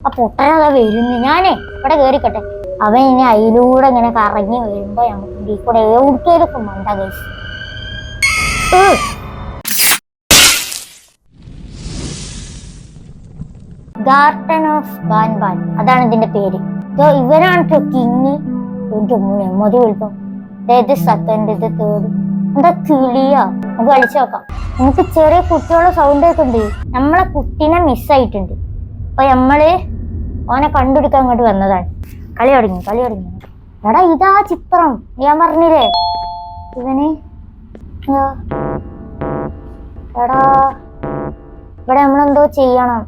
ആ പൊട്ടനതാ വരുന്നു. ഞാനേ ഇവിടെ കേറിക്കട്ടെ. അവൻ ഇനി അതിലൂടെ ഇങ്ങനെ കറങ്ങി വരുമ്പോ നമുക്ക് കൂടെ എവിടേക്കൊക്കെ മണ്ട കഴിച്ചു ഗാർഡൻ ഓഫ് ബാൻ ബാൻ അതാണ് ഇതിന്റെ പേര്. ഇതോ ഇവരാണ് കിങ് എന്റെ മൂന്ന് മതി വലുപ്പം ഇത് സെക്കൻഡ് ഇത് തേർഡ് എന്താ കിളിയാ? നമുക്ക് കളിച്ചു നോക്കാം. നമുക്ക് ചെറിയ കുട്ടികളുടെ സൗണ്ട് ഒക്കെ ഉണ്ട് നമ്മളെ കുട്ടീനെ മിസ്സായിട്ടുണ്ട് അപ്പൊ നമ്മൾ ഓനെ കണ്ടുപിടിക്കാൻ അങ്ങോട്ട് വന്നതാണ്. കളി തുടങ്ങി കളി തുടങ്ങി. എടാ ഇതാ ചിത്രം. ഞാൻ പറഞ്ഞില്ലേ? ഇവന്. എടാ ഇവിടെ നമ്മളെന്തോ ചെയ്യണം.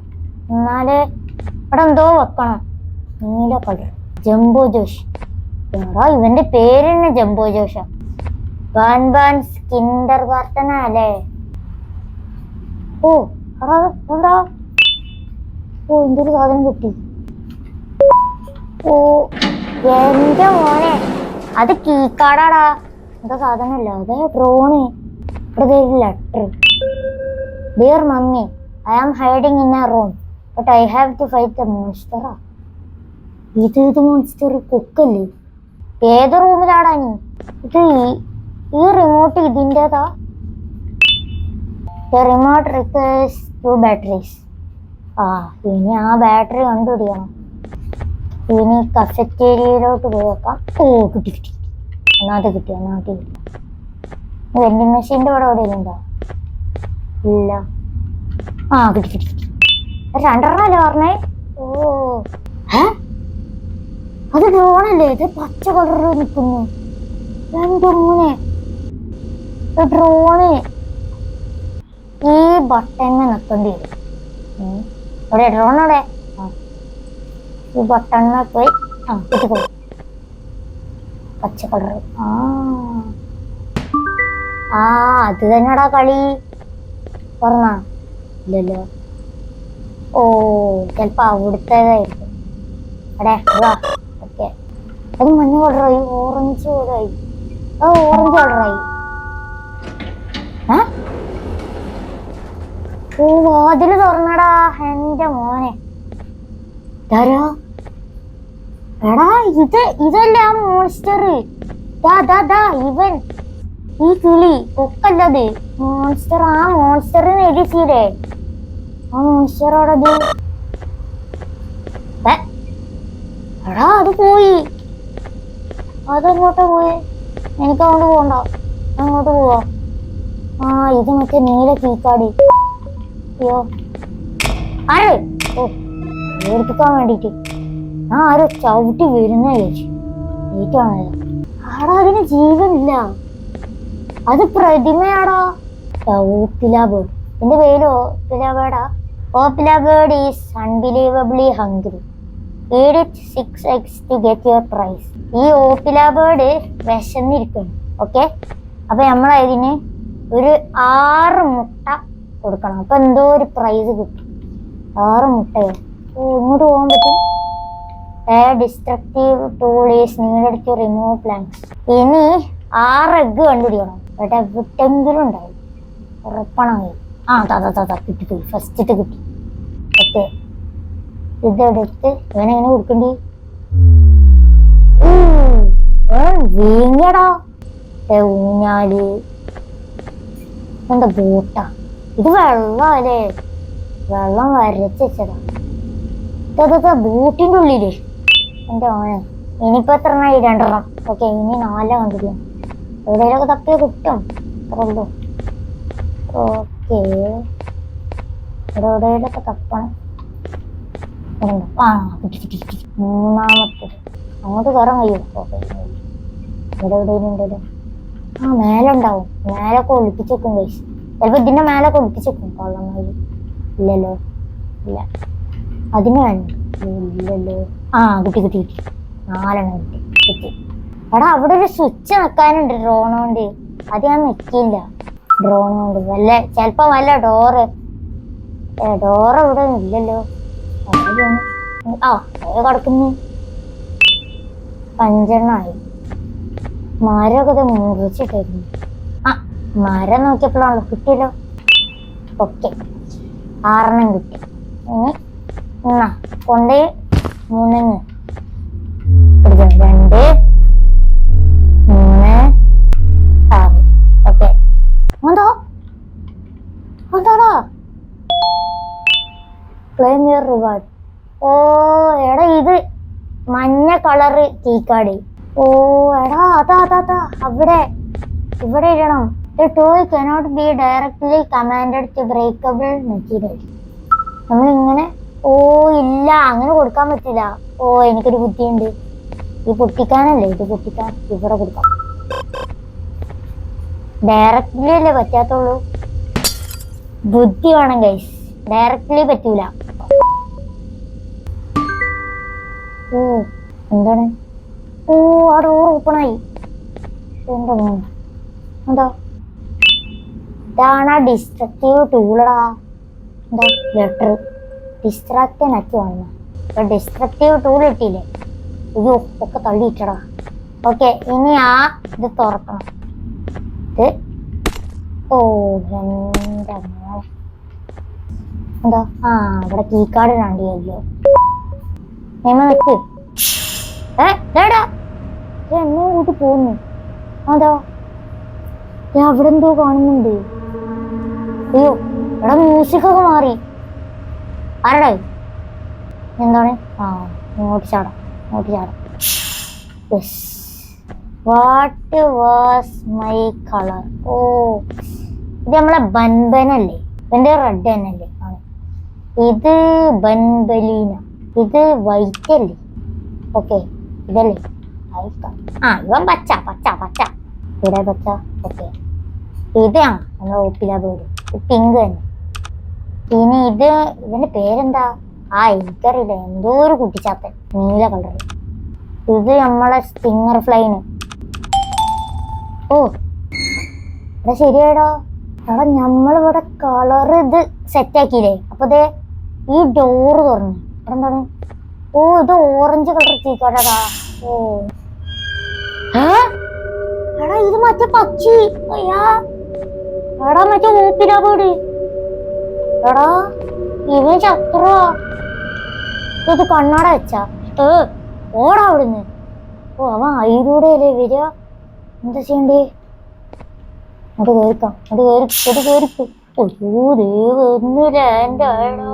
എന്നാൽ ഇവിടെ എന്തോ വെക്കണം. നീല കളർ ജംബോ ജോഷ്. എടാ ഇവന്റെ പേര് തന്നെ Jumbo Josh. Ban ban kindergarten അല്ലേ? ഓ എടാ എന്താ ഓ എന്തൊരു സാധനം കിട്ടി. ഓ എന്റെ മോനെ അത് കീക്കാടാടാ എന്താ സാധനമല്ല അത് ഡ്രോണ് ഇവിടെ ഒരു letter dear mummy I am hiding in a room but I have to fight the മോൺസ്റ്ററാ ഇത് ഇത് മോൺസ്റ്റർ കുക്കല്ലേ? ഏത് റൂമിലാടാ നീ? ഇത് ഈ- remote ഇതിന്റെതാ. The remote requires two batteries ആ ഇനി ആ ബാറ്ററി കണ്ടുപിടിക്കണം. ഇനി കഫറ്റേരിയയിലോട്ട് പോയേക്കാം ഓ കിട്ടി കിട്ടി. ഒന്നാമത് കിട്ടി ഒന്നാമത് കിട്ടി. വെൻഡിങ് മെഷീന്റെ അവിടെ അവിടെ ഉണ്ടോ? ഇല്ല. ആ കിട്ടി കിട്ടി കിട്ടി. രണ്ടെണ്ണല്ലേ പറഞ്ഞേ? ഓ. അത് ഡ്രോണല്ലേ ഇത് പച്ച കളറിൽ നിൽക്കുന്നു. മോനെ ഡ്രോണ് ഈ ബട്ടണിൽ നിൽക്കേണ്ടി വരും. ഇവിടെ ഇടണോടെ? ഈ ബട്ടണിനെ പോയി ആ കിട്ടിപ്പോയി പച്ച കളർ ആ. ആ അത് തന്നെടാ കളി. പറഞ്ഞാ ഇല്ലല്ലോ. ഓ ചിലപ്പോ അവിടുത്തേതായിരിക്കും. അത് മഞ്ഞ കളറായി ഓറഞ്ച് കളറായി. ആ ഓറഞ്ച് കളറായി. ഓ വാതിൽ തുറന്നടാ എന്റെ മോനെ. ഇതാരാ? എടാ ഇത് ഇതല്ലേ ആ മോൺസ്റ്റർ ദാ ദാ ദാ ഇവൻ. ഈ കിളി കൊക്കല്ലത് മോൺസ്റ്റർ ആ മോൺസ്റ്റർ എഴുതിച്ചില്ലേ ആ മോൺസ്റ്ററോടത്. എടാ അത് പോയി. അതെങ്ങോട്ടാ പോയി. എനിക്ക് അങ്ങോട്ട് പോകണ്ട അങ്ങോട്ട് പോവാ. ആ ഇത് മറ്റേ നീല കീക്കാടി. അയ്യോ ആര്? ഓ ഓർപ്പിക്കാൻ വേണ്ടിട്ട് ആ ആരോ ചവിട്ടി വരുന്ന ചേച്ചി. വീട്ടാണല്ലോ ആടാ അതിന് ജീവനില്ല. അത് പ്രതിമയാടാ. ഓപ്പില ബേർഡ് എന്റെ പേര് ഓപ്പിലാബേടാ Opila Bird is unbelievably hungry. Feed it six eggs to get your prize ഈ ഓപ്പിലാബേഡ് വിശന്നിരിക്കുന്നു. ഓക്കെ? അപ്പൊ നമ്മളതിന് ഒരു ആറ് മുട്ട കൊടുക്കണം. അപ്പൊ എന്തോ ഒരു പ്രൈസ് കിട്ടും. ആറ് മുട്ടയോ? ഇങ്ങോട്ട് പോകാൻ പറ്റും. A destructive tool is needed to remove plants ഇനി ആറ് എഗ് കണ്ടുപിടിക്കണം. ഇവിടെ എവിടെങ്കിലും ഉണ്ടായി. ഉറപ്പണമായി ആ താ താ കിട്ടി പോയി ഫസ്റ്റിട്ട് കിട്ടി. ഓക്കെ. ഇതെടുത്ത് ഇവനെങ്ങനെ കൊടുക്കണ്ടി? വീങ്ങടാ ഊഞ്ഞാൽ. എന്താ ബോട്ടാ ഇത് വെള്ളമല്ലേ വെള്ളം വരച്ച് ഇതൊക്കെ ബൂട്ടിന്റെ ഉള്ളിൽ. എന്റെ മോനെ ഇനിയിപ്പോ എത്ര എണ്ണമായി രണ്ടെണ്ണം. ഓക്കെ ഇനി നാലാ കണ്ടിരിക്കും. എവിടെയൊക്കെ തപ്പിയ കിട്ടും. അത്രേ ഓക്കെ. എവിടെയൊക്കെ തപ്പണം മൂന്നാമത്തെ. അങ്ങോട്ട് കയറാൻ കഴിയും. ഓക്കെ ഇവിടെ എവിടെയെങ്കിലും ഉണ്ടല്ലോ ആ മേലെ മേലൊക്കെ ഒളിപ്പിച്ചേക്കും കഴിച്ച് ചിലപ്പോ ഇതിന്റെ മേലൊക്കെ ഒളിപ്പിച്ചേക്കും കൊള്ളമായി ഇല്ലല്ലോ. ഇല്ല. അതിന് വേണ്ട. ഇല്ലല്ലോ. ആ കിട്ടി കിട്ടി കിട്ടി നാലെണ്ണം കിട്ടി. കിട്ടി. എടാ അവിടെ ഒരു സ്വിച്ച് വെക്കാനുണ്ട് ഡ്രോൺ കൊണ്ട് അത് ഞാൻ വെക്കില്ല. ഡ്രോൺ കൊണ്ട് വല്ല ചിലപ്പോ വല്ല ഡോറ്. ഡോറ് ഇവിടെ ഇല്ലല്ലോ. ആ കിടക്കുന്നു. അഞ്ചെണ്ണായി. മരമൊക്കെ മുറിച്ചിട്ടായിരുന്നു മരം നോക്കിയപ്പോഴാണല്ലോ കിട്ടിയല്ലോ. ഓക്കെ. ആറെണ്ണം കിട്ടി. ഇനി എന്നാ കൊണ്ട് പിടിച്ചോ. രണ്ട്. മൂന്ന്. ആറ്. ഓക്കെ. എന്തോ? എന്താടാ ക്ലെയിം യുവർ റിവാർഡ് ഓ എടാ ഇത് മഞ്ഞ കളറ് കീക്കാട് ഓ എടാ അതാ അതാ അതാ. അവിടെ ഇവിടെ ഇടണം. The toy cannot be directly commanded to breakable material. നമ്മളിങ്ങനെ ഓ ഇല്ല അങ്ങനെ കൊടുക്കാൻ പറ്റില്ല. ഓ എനിക്കൊരു ബുദ്ധിയുണ്ട്. ഇത് പൊട്ടിക്കാനല്ലേ? ഇത് പൊട്ടിക്കാൻ ഇവിടെ കൊടുക്കാം. ഡയറക്റ്റ്ലി അല്ലേ പറ്റാത്തുള്ളൂ? ബുദ്ധി വേണം ഗൈസ് ഡയറക്റ്റ്ലി പറ്റൂല. ഓ എന്താണ്? ഓ ഡോർ ഓപ്പൺ ആയി. എന്താ? എന്താ? ഇതാണ് ഡിസ്ട്രക്റ്റീവ് ടൂളാ എന്താ ലെറ്റർ ഡിസ്ട്രാക്റ്റ് ആക്കി വന്ന ഡിസ്ട്രക്റ്റീവ് ടൂൾ കിട്ടിയില്ലേ അയ്യോ ഒക്കെ തള്ളിയിട്ടടാ. ഓക്കെ ഇനി ആ ഇത് തുറക്കണം. ഇത് ഓ മോനെ എന്താ? ആ ഇവിടെ കീ കാർഡ് കാണ്ടിയല്ലോ എന്നെ വെക്ക്. ഏടാ പോകുന്നു അതാ ഞാൻ അവിടെ എന്തോ കാണുന്നുണ്ട്. അയ്യോ ഇവിടെ മ്യൂസിക് ഒക്കെ മാറി. ആരടാ ഇത്? എന്താണ്? ആ ഇങ്ങോട്ട് ചാടാം ഇങ്ങോട്ട് ചാടാം. വാട്ട് വാസ് മൈ കളർ ഓ ഇത് നമ്മളെ ബൻബനല്ലേ? ഇതിന്റെ റെഡ് തന്നെയല്ലേ? ഇത് ബൻബലീന. ഇത് വൈറ്റ് അല്ലേ? ഓക്കെ ഇതല്ലേ? ആ. ഇവൻ പച്ച പച്ച പച്ച. ഇവിടെ പച്ച? ഓക്കെ ഇതാണ് നമ്മുടെ ഓപ്പില പേര്. പിങ്ക് ഇനി ഇത് ഇവന്റെ പേരെന്താ? ആ എനിക്കറിയില്ല. എന്തോ ഒരു കുട്ടിച്ചാത്തൻ. നീല കളർ ഇത് നമ്മളെ സ്റ്റിങ്ങർ ഫ്ലൈന് ഓ എടാ ശരിയാടോ എടാ നമ്മളിവിടെ കളർ ഇത് സെറ്റാക്കിയില്ലേ അപ്പൊ ദേ ഈ ഡോറ് തുറന്നു. അവിടെ എന്താണ് ഓ ഇത് ഓറഞ്ച് കളർ ചീക്കോട്ടാ ഓ. ഇത് മറ്റേ പക്ഷി. അയ്യാ. എടാ മറ്റേ ഊപ്പിലാ വീട്. എടാ ഇവൻ ചത്രോ ഇത് കണ്ണട വെച്ചാ. ഏ ഓടാ അവിടുന്ന്. ഓ അവൻ അയിലൂടെ അല്ലേ വരിക? എന്താ ചെയ്യണ്ടേ? അത് കേൾക്കാം അത് കേറി അത് കേറിക്കോ. അയ്യോ ദേ വരുന്നില്ല എന്റെ അയടാ.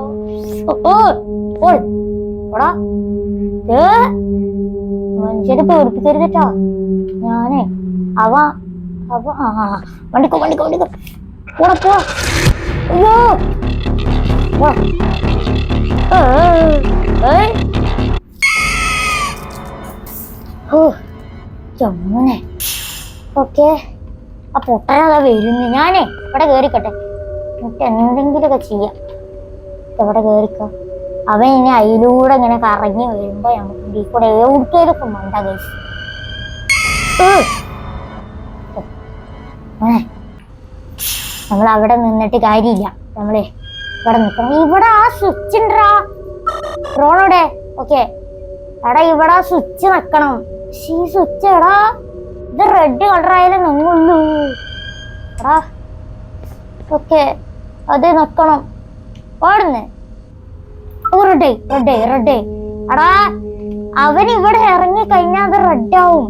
ഓ, ഓ, ഓൾ. ഓടാ. ദേ, മനുഷ്യരെ പേടിപ്പിക്കരുതട്ടാ ഞാനേ അവ അവ ആ. വണ്ടിക്കോ വണ്ടിക്കോ വണ്ടിക്കോ. പോടാ പോവാ അയ്യോ. വാ. ചമ്മനെ ഓക്കെ. ആ പൊട്ടനതാ വരുന്നു. ഞാനേ ഇവിടെ കേറിക്കട്ടെ. എന്നിട്ട് എന്തെങ്കിലുമൊക്കെ ചെയ്യാം. ഇവിടെ കേറിക്കോ? അവൻ ഇനി അതിലൂടെ ഇങ്ങനെ കറങ്ങി വരുമ്പോ നമുക്ക് കൂടെ എവിടേക്കൊക്കെ മണ്ട കഴിച്ചു നമ്മൾ അവിടെ നിന്നിട്ട് കാര്യമില്ല. നമ്മളെ ഇവിടെ നിൽക്കണം ഇവിടെ ആ സ്വിച്ച് ഉണ്ടാ റോണോടെ ഓക്കെ എടാ ഇവിടെ സ്വിച്ച് വെക്കണം. ഈ സ്വിച്ച് എടാ. ഇത് റെഡ് കളർ ആയാലും നിങ്ങുള്ളൂ. എടാ. ഓക്കെ അത് നിക്കണം. ഓടുന്നു. ഓ റെഡ് റെഡ് റെഡ് എടാ അവൻ ഇവിടെ ഇറങ്ങി കഴിഞ്ഞാൽ അത് റെഡ് ആവും.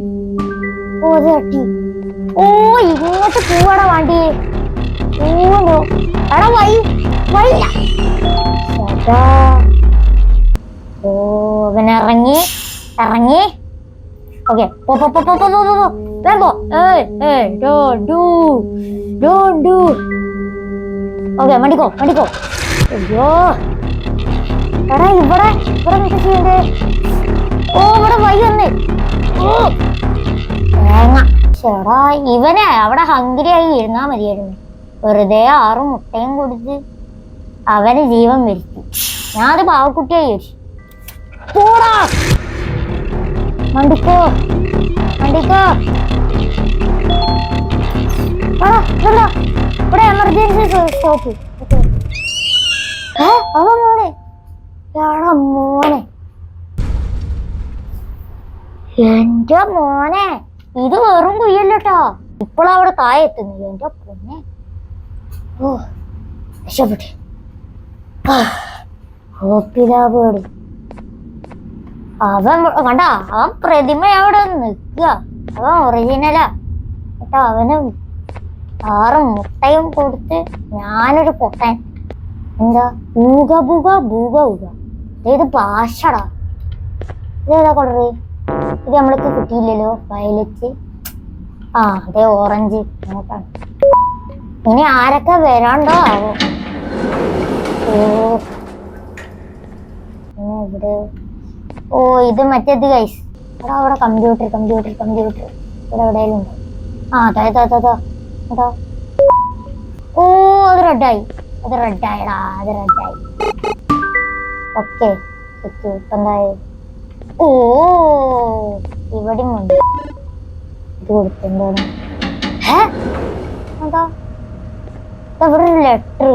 ഓ അത് ഓ ഇങ്ങോട്ട് പോവാടാ വാണ്ടി. ഓ എടാ വൈ വൈ ഓ അവൻ ഇറങ്ങി. ഇറങ്ങി. ഓക്കെ പോ പോ പോ പോ പോ പോ പോ. വേഗം ഏയ് ഏയ് don't do don't do. Okay വണ്ടിക്കോ വണ്ടിക്കോ അയ്യോ. എടാ ഇവിടെ ഇവിടെ മിസ് ചെയ്യണ്ടേ? ഓ ഇവിടെ വൈ വന്നേ. ഓ. തേങ്ങ. ചേടാ ഇവനെ അവിടെ ഹംഗരി ആയി ഇരുന്നാ മതിയായിരുന്നു. വെറുതെ ആറ് മുട്ടയും കൊടുത്ത് അവന് ജീവൻ വരുത്തി. ഞാൻ അത് പാവക്കുട്ടിയായി ചോദിച്ചു പോടാ! മണ്ടിക്കോ മണ്ടിക്കോ. എമർജൻസി മോനെ? മോനെ. എന്റെ മോനെ. ഇത് വെറും കുയ്യല്ലോട്ടോ. ഇപ്പോഴവിടെ താഴെ എത്തുന്നില്ല എന്റെ പൊന്നെ. ഓ രക്ഷപ്പെട്ടെ. ആ, കോപ്പിലാപേടി അവൻ കണ്ട ആ പ്രതിമ അവിടെ നിൽക്കുക. അവൻ ഒറിജിനലാ കേട്ടോ അവന് ആറ് മുട്ടയും കൊടുത്ത് ഞാനൊരു പൊട്ടൻ. എന്താ? ഊക ബുക ബൂക ഊക ഇത് ഭാഷടാ. ഇതേതാ കളറ് ഇത് നമ്മൾക്ക് കിട്ടിയില്ലല്ലോ വയലറ്റ് ആ അതെ ഓറഞ്ച് നോക്കാം. ഇനി ആരൊക്കെ വരാണ്ടോ? ആവോ ഓ ഇവിടെ ഓ ഇത് മറ്റേത് ഗൈസ് എടാ അവിടെ കമ്പ്യൂട്ടർ കമ്പ്യൂട്ടർ കമ്പ്യൂട്ടർ ഇവിടെ എവിടെയെങ്കിലും ഉണ്ട്? ആ അതാ അതാ അതാ അതാ ഓ അത് റെഡായി അത് റെഡായിടാ അത് റെഡായി ഓക്കെ ഇപ്പം എന്തായി? ഓ ഇവിടെയും ഉണ്ട്. ഇത് കൊടുത്തെന്താണ് ഏ? എന്താ ഇവിടെ ലെറ്റർ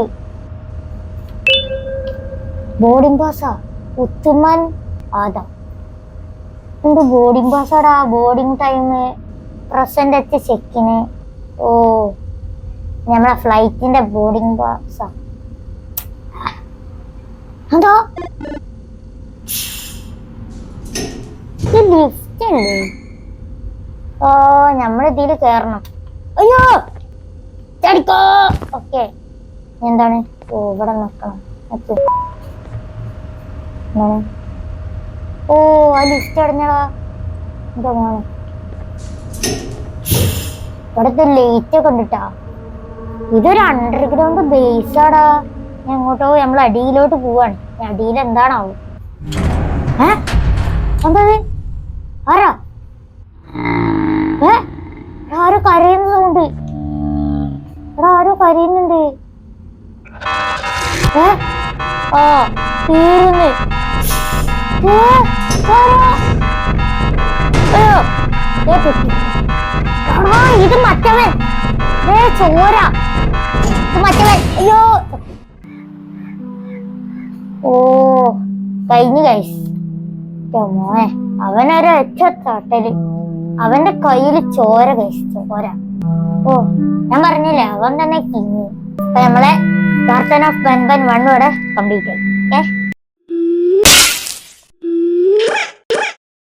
ബോർഡിംഗ് പാസ്സാ ഉത്തുമൻ ആദാ. എന്ത് ബോർഡിംഗ് പാസ്സാടാ ബോർഡിംഗ് ടൈം പ്രസന്റ് എത്തി ചെക്കിന് ഓ നമ്മളെ ഫ്ലൈറ്റിന്റെ ബോർഡിംഗ് പാസ്സാ അതോ ഇത് ലിഫ്റ്റ് ഉണ്ട് ഓ നമ്മൾ ഇതിൽ കേറണം. അയ്യോ! ചടിക്കോ! ഓക്കെ. എന്താണ്? ഓ ഇവിടെ നിക്കണം. എന്താണ്? ഓ ആ ലിഫ്റ്റ് അടഞ്ഞടാ എന്താ മോനെ. ഇവിടുത്തെ ലേറ്റ് ഒക്കെ ഉണ്ടിട്ടാ. ഇതൊരു അണ്ടർഗ്രൗണ്ട് ബേസ് ആടാ. എങ്ങോട്ടോ നമ്മൾ അടിയിലോട്ട് പോവാണ്. അടിയിൽ എന്താണാവും? ഏ? ഓ കഴിഞ്ഞു കഴിച്ചു മോനെ അവനൊരു തട്ടൽ അവന്റെ കയ്യിൽ ചോര കഴിച്ചു ചോര. ഓ ഞാൻ പറഞ്ഞില്ലേ അവൻ തന്നെ കിങ്ങി അപ്പൊ നമ്മളെ ഗാർഡൻ ഓഫ് ബൻബൻ വണ്ണോടെ കംപ്ലീറ്റ് ആയി. ഏ?